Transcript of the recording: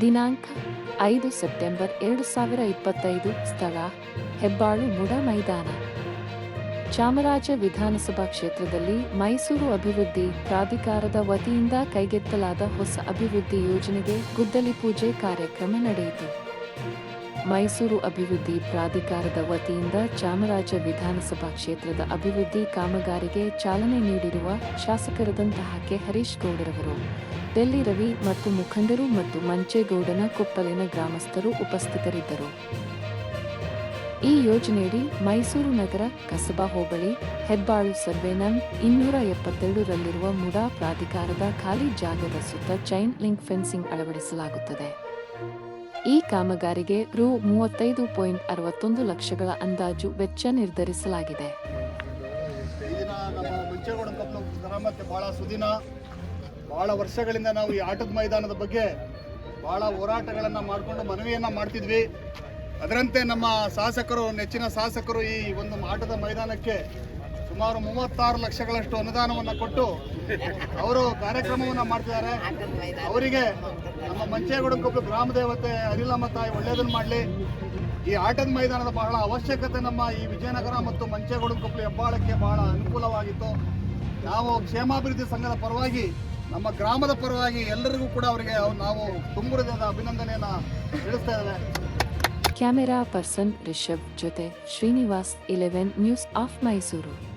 ದಿನಾಂಕ ಐದು ಸೆಪ್ಟೆಂಬರ್ ಎರಡು ಸಾವಿರ ಇಪ್ಪತ್ತೈದು ಸ್ಥಳ, ಹೆಬ್ಬಾಳು ಮುಡ ಮೈದಾನ. ಚಾಮರಾಜ ವಿಧಾನಸಭಾ ಕ್ಷೇತ್ರದಲ್ಲಿ ಮೈಸೂರು ಅಭಿವೃದ್ಧಿ ಪ್ರಾಧಿಕಾರದ ವತಿಯಿಂದ ಕೈಗೆತ್ತಲಾದ ಹೊಸ ಅಭಿವೃದ್ಧಿ ಯೋಜನೆಗೆ ಗುದ್ದಲಿ ಪೂಜೆ ಕಾರ್ಯಕ್ರಮ ನಡೆಯಿತು. ಮೈಸೂರು ಅಭಿವೃದ್ಧಿ ಪ್ರಾಧಿಕಾರದ ವತಿಯಿಂದ ಚಾಮರಾಜ ವಿಧಾನಸಭಾ ಕ್ಷೇತ್ರದ ಅಭಿವೃದ್ಧಿ ಕಾಮಗಾರಿಗೆ ಚಾಲನೆ ನೀಡಿರುವ ಶಾಸಕರದಂತಹ ಕೆ. ಹರೀಶ್ ಗೌಡರವರು, ಡೆಲ್ಲಿ ರವಿ ಮತ್ತು ಮುಖಂಡರು ಮತ್ತು ಮಂಚೇಗೌಡನ ಕೊಪ್ಪಲಿನ ಗ್ರಾಮಸ್ಥರು ಉಪಸ್ಥಿತರಿದ್ದರು. ಈ ಯೋಜನೆಯಡಿ ಮೈಸೂರು ನಗರ, ಕಸಬಾ ಹೋಬಳಿ, ಹೆಬ್ಬಾಳು ಸರ್ವೆ ನಂ ಇನ್ನೂರ ಎಪ್ಪತ್ತೆರಡರಲ್ಲಿರುವ ಮುಡಾ ಪ್ರಾಧಿಕಾರದ ಖಾಲಿ ಜಾಗದ ಸುತ್ತ ಚೈನ್ ಲಿಂಕ್ ಫೆನ್ಸಿಂಗ್ ಅಳವಡಿಸಲಾಗುತ್ತದೆ. ಈ ಕಾಮಗಾರಿಗೆ ರು ಮೂವತ್ತೈದು ಪಾಯಿಂಟ್ ಅರವತ್ತೊಂದು ಲಕ್ಷಗಳ ಅಂದಾಜು ವೆಚ್ಚ ನಿರ್ಧರಿಸಲಾಗಿದೆ. ಬಹಳ ಸುದಿನ ಬಹಳ ವರ್ಷಗಳಿಂದ ನಾವು ಈ ಆಟದ ಮೈದಾನದ ಬಗ್ಗೆ ಬಹಳ ಹೋರಾಟಗಳನ್ನು ಮಾಡಿಕೊಂಡು ಮನವಿಯನ್ನು ಮಾಡ್ತಿದ್ವಿ. ಅದರಂತೆ ನಮ್ಮ ಶಾಸಕರು, ನೆಚ್ಚಿನ ಶಾಸಕರು ಈ ಒಂದು ಆಟದ ಮೈದಾನಕ್ಕೆ ಸುಮಾರು ಮೂವತ್ತಾರು ಲಕ್ಷಗಳಷ್ಟು ಅನುದಾನವನ್ನು ಕೊಟ್ಟು ಅವರು ಕಾರ್ಯಕ್ರಮವನ್ನು ಮಾಡ್ತಿದ್ದಾರೆ. ಅವರಿಗೆ ಮಂಚೇಗೌಡನಕೊಪ್ಪಲು ಗ್ರಾಮ ದೇವತೆ ಅನಿಲಮ್ಮ ತಾಯಿ ಒಳ್ಳೆಯದನ್ನು ಮಾಡಲಿ. ಈ ಆಟದ ಮೈದಾನದ ಬಹಳ ಅವಶ್ಯಕತೆ ನಮ್ಮ ಈ ವಿಜಯನಗರ ಮತ್ತು ಮಂಚೇಗೌಡನಕೊಪ್ಪಲು ಹೆಬ್ಬಾಳಕ್ಕೆ ಬಹಳ ಅನುಕೂಲವಾಗಿತ್ತು. ನಾವು ಕ್ಷೇಮಾಭಿವೃದ್ಧಿ ಸಂಘದ ಪರವಾಗಿ, ನಮ್ಮ ಗ್ರಾಮದ ಪರವಾಗಿ ಎಲ್ಲರಿಗೂ ಕೂಡ ಅವರಿಗೆ ಅವ್- ನಾವು ತುಂಬುರದ ಅಭಿನಂದನೆಯನ್ನು ತಿಳಿಸ್ತಾ ಇದ್ದೇವೆ. ಕ್ಯಾಮೆರಾ ಪರ್ಸನ್ ರಿಷಬ್ ಜೊತೆ Srinivas eleven news of Mysuru.